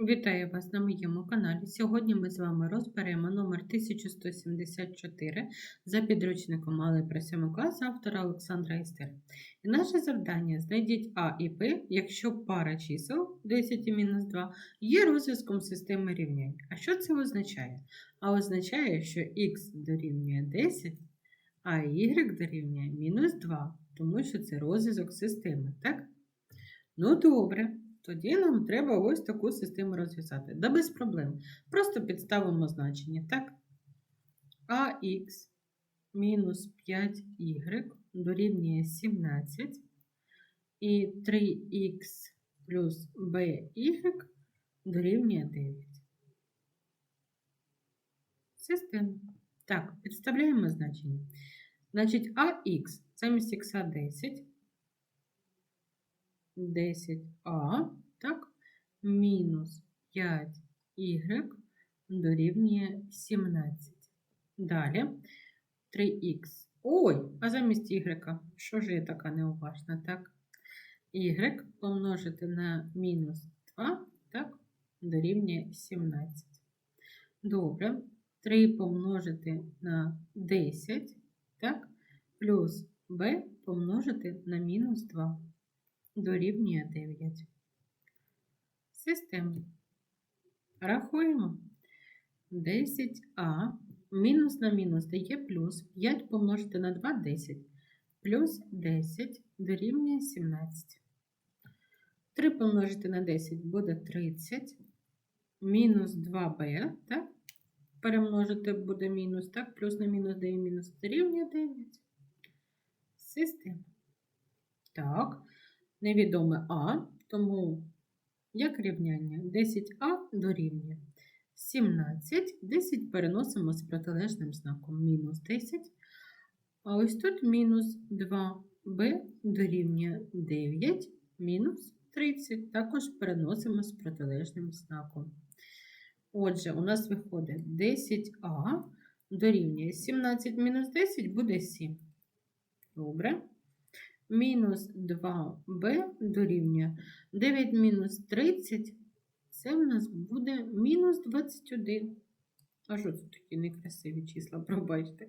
Вітаю вас на моєму каналі. Сьогодні ми з вами розберемо номер 1174 за підручником Малий про 7 клас автора Олександра Істер. І наше завдання знайдіть А і Б, якщо пара чисел 10 і мінус 2 є розв'язком системи рівнянь. А що це означає? А означає, що х дорівнює 10, а y дорівнює мінус 2, тому що це розв'язок системи, так? Ну, добре. Тоді нам треба ось таку систему розв'язати. Да без проблем. Просто підставимо значення, так? АХ мінус 5y дорівнює 17 і 3х плюс by дорівнює 9. Система. Так, підставляємо значення. Значить, АХ замість х 10. 10а, так, мінус 5y дорівнює 17. Далі 3х. Ой, а замість y, що ж я така неуважна, так? y помножити на мінус 2, так, дорівнює 17. Добре. 3 помножити на 10, так, плюс b помножити на мінус 2 дорівнює 9. Система. Рахуємо. 10а мінус на мінус дає плюс 5 помножити на 2 10. Плюс 10 дорівнює 17. 3 помножити на 10 буде 30. Мінус 2b, так? Перемножити буде мінус, так? Плюс на мінус дає мінус дорівнює 9. Система. Так невідоме А, тому як рівняння 10а дорівнює 17, 10 переносимо з протилежним знаком мінус 10. А ось тут мінус 2b дорівнює 9, мінус 30. Також переносимо з протилежним знаком. Отже, у нас виходить 10а дорівнює 17 мінус 10 буде 7. Добре мінус 2b дорівнює 9 мінус 30, це в нас буде мінус 21. А що це такі некрасиві числа, пробачте.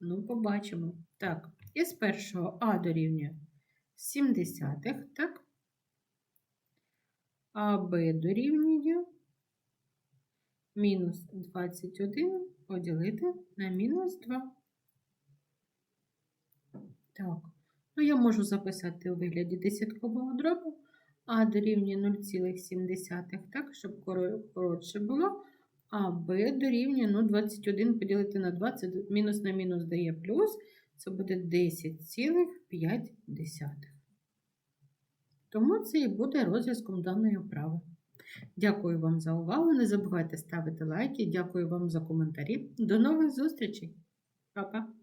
Ну, побачимо. Так, із першого А дорівнює 70, так? А Б дорівнює мінус 21 поділити на мінус 2. Так. Ну, я можу записати у вигляді десяткового дробу, а дорівнює 0,7, так, щоб коротше було. А Б дорівнює ну, 21 поділити на 20, мінус на мінус дає плюс, це буде 10,5. Тому це і буде розв'язком даної вправи. Дякую вам за увагу. Не забувайте ставити лайки. Дякую вам за коментарі. До нових зустрічей. Па-па!